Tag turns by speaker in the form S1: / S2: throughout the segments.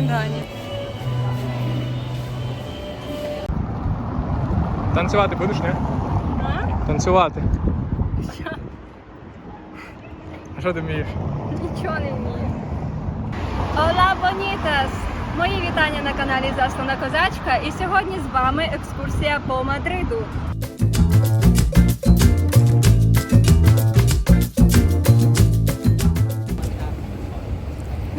S1: Майдані.
S2: Танцювати будеш, ні?
S1: А?
S2: Танцювати.
S1: Що?
S2: А що ти вмієш?
S1: Нічого не вмію. Ола Бонітас! Мої вітання на каналі Заслана Козачка. І сьогодні з вами екскурсія по Мадриду.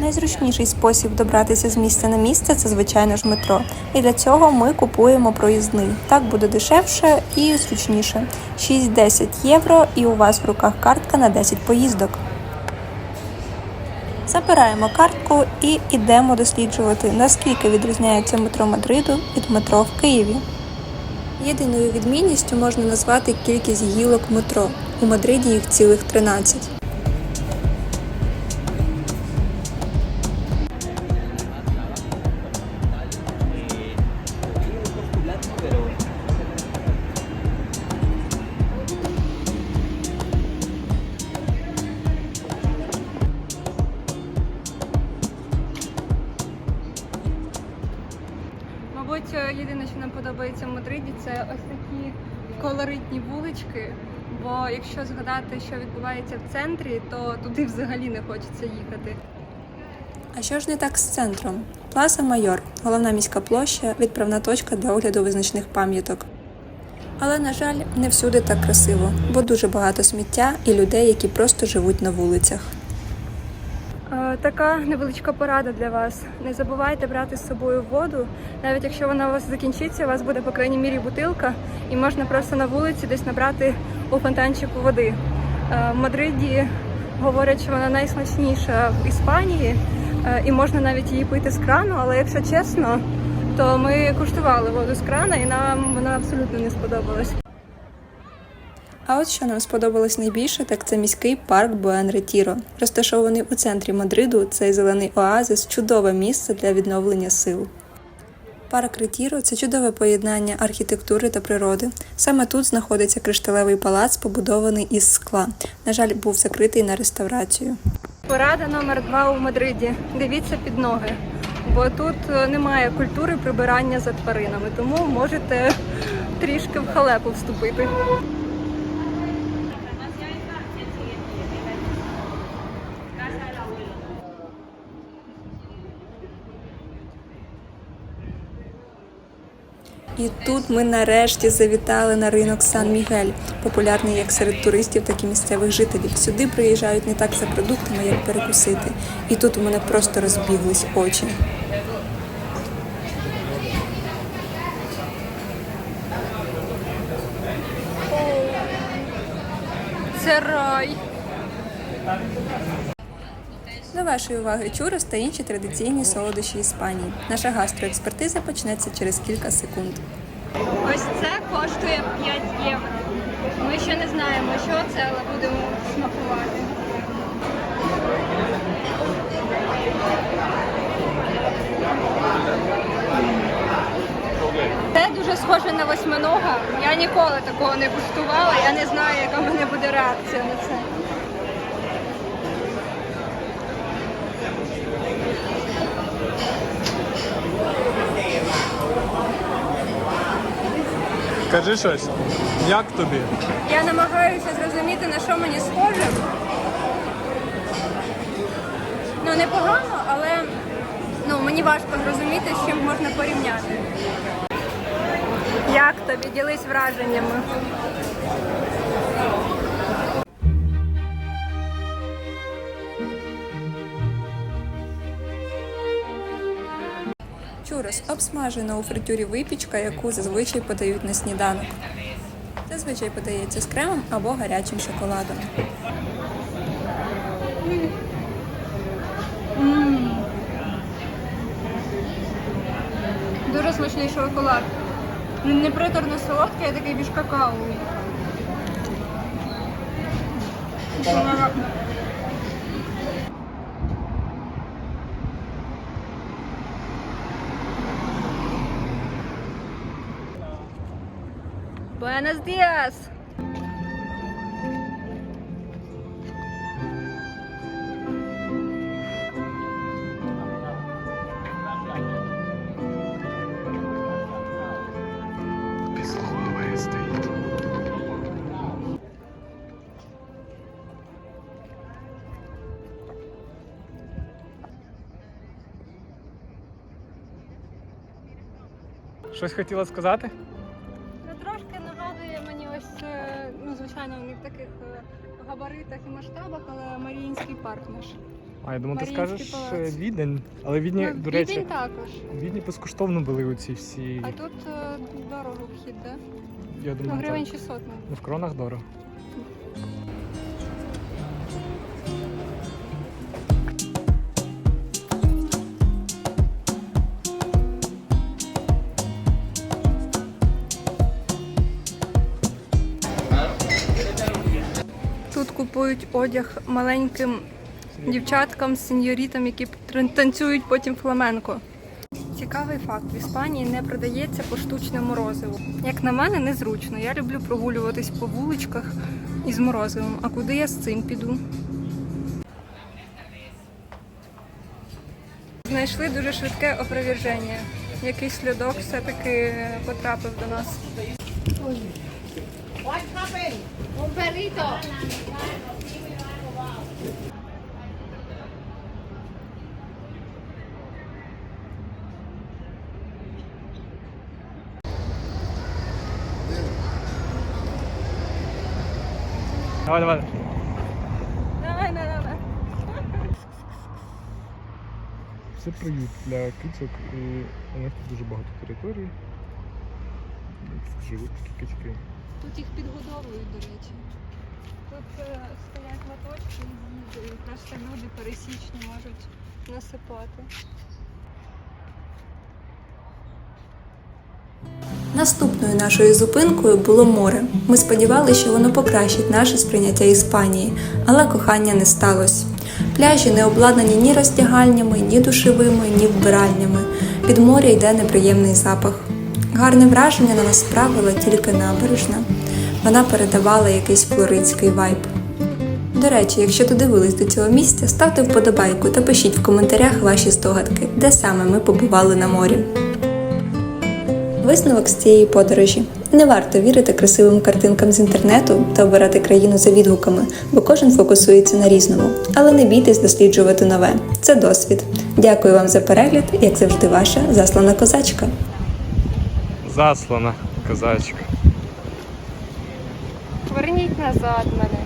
S3: Найзручніший спосіб добратися з місця на місце це звичайно ж метро. І для цього ми купуємо проїзний. Так буде дешевше і зручніше. 6-10 євро, і у вас в руках картка на 10 поїздок. Забираємо картку і йдемо досліджувати, наскільки відрізняється метро Мадриду від метро в Києві. Єдиною відмінністю можна назвати кількість гілок метро. У Мадриді їх цілих 13.
S1: Подобається в Мадриді, це ось такі колоритні вулички. Бо якщо згадати, що відбувається в центрі, то туди взагалі не хочеться їхати.
S3: А що ж не так з центром? Пласа Майор головна міська площа, відправна точка для огляду визначних пам'яток. Але, на жаль, не всюди так красиво, бо дуже багато сміття і людей, які просто живуть на вулицях.
S1: Така невеличка порада для вас. Не забувайте брати з собою воду. Навіть якщо вона у вас закінчиться, у вас буде по крайній мірі бутилка, і можна просто на вулиці десь набрати у фонтанчику води. Е, В Мадриді говорять, що вона найсмачніша в Іспанії, е, і можна навіть її пити з крану, але якщо чесно, то ми куштували воду з крана, і нам вона абсолютно не сподобалась.
S3: А от що нам сподобалось найбільше, так це міський парк Буен Ретіро. Розташований у центрі Мадриду, цей зелений оазис чудове місце для відновлення сил. Парк Ретіро це чудове поєднання архітектури та природи. Саме тут знаходиться кришталевий палац, побудований із скла. На жаль, був закритий на реставрацію.
S1: Порада номер два у Мадриді. Дивіться під ноги. Бо тут е, немає культури прибирання за тваринами, тому можете трішки в халепу вступити.
S3: І тут ми нарешті завітали на ринок Сан-Мігель, популярний як серед туристів, так і місцевих жителів. Сюди приїжджають не так за продуктами, як перекусити. І тут у мене просто розбіглись очі.
S1: Це рай.
S3: До вашої уваги чурос та інші традиційні солодощі Іспанії. Наша гастроекспертиза почнеться через кілька секунд.
S1: Ось це коштує 5 євро. Ми ще не знаємо, що це, але будемо смакувати. Це дуже схоже на восьминога. Я ніколи такого не куштувала. Я не знаю, яка в мене буде реакція на це.
S2: Кажи щось. Як тобі?
S1: Я намагаюся зрозуміти, на що мені схоже. Ну, непогано, але ну, мені важко зрозуміти, з чим можна порівняти. Як тобі ділись враженнями?
S3: Обсмажена у фритюрі випічка, яку зазвичай подають на сніданок. Зазвичай подається з кремом або гарячим шоколадом.
S1: Дуже смачний шоколад. Він не приторно солодкий, а такий більш какаовий. Buenos días.
S2: Щось хотіла сказати?
S1: Звичайно, не в таких е, габаритах і масштабах, але Маріїнський парк наш.
S2: А я думаю, ти
S1: Маріїнський
S2: скажеш
S1: палац.
S2: е, Відень. Але Відні,
S1: Ну,
S2: до речі,
S1: Відень також.
S2: в Відні безкоштовно були оці всі.
S1: А тут е, дорого вхід, да?
S2: Я
S1: Ну,
S2: думаю,
S1: гривень
S2: так.
S1: 600, мабуть.
S2: Ну, в кронах дорого.
S1: Тут купують одяг маленьким дівчаткам, сеньорітам, які танцюють потім фламенко. Цікавий факт: в Іспанії не продається поштучне морозиво. Як на мене, незручно. Я люблю прогулюватись по вуличках із морозивом. А куди я з цим піду? Знайшли дуже швидке опроверження. Якийсь слідок все-таки потрапив до нас.
S4: What
S2: Давай, давай.
S1: Давай, давай, давай.
S2: Це приют для кицьок і у них тут дуже багато територій. Тут живуть такі кицьки.
S1: Тут їх підгодовують, до речі. Тут е, стоять лоточки з їжею, просто люди пересічні можуть насипати.
S3: Наступною нашою зупинкою було море. Ми сподівалися, що воно покращить наше сприйняття Іспанії, але кохання не сталося. Пляжі не обладнані ні роздягальнями, ні душевими, ні вбиральнями. Від моря йде неприємний запах. Гарне враження на нас справила тільки набережна. Вона передавала якийсь флоридський вайб. До речі, якщо додивились до цього місця, ставте вподобайку та пишіть в коментарях ваші здогадки, де саме ми побували на морі. Висновок з цієї подорожі. Не варто вірити красивим картинкам з інтернету та обирати країну за відгуками, бо кожен фокусується на різному. Але не бійтесь досліджувати нове. Це досвід. Дякую вам за перегляд, як завжди, ваша заслана козачка.
S2: Заслана козачка.
S1: Верніть назад мене.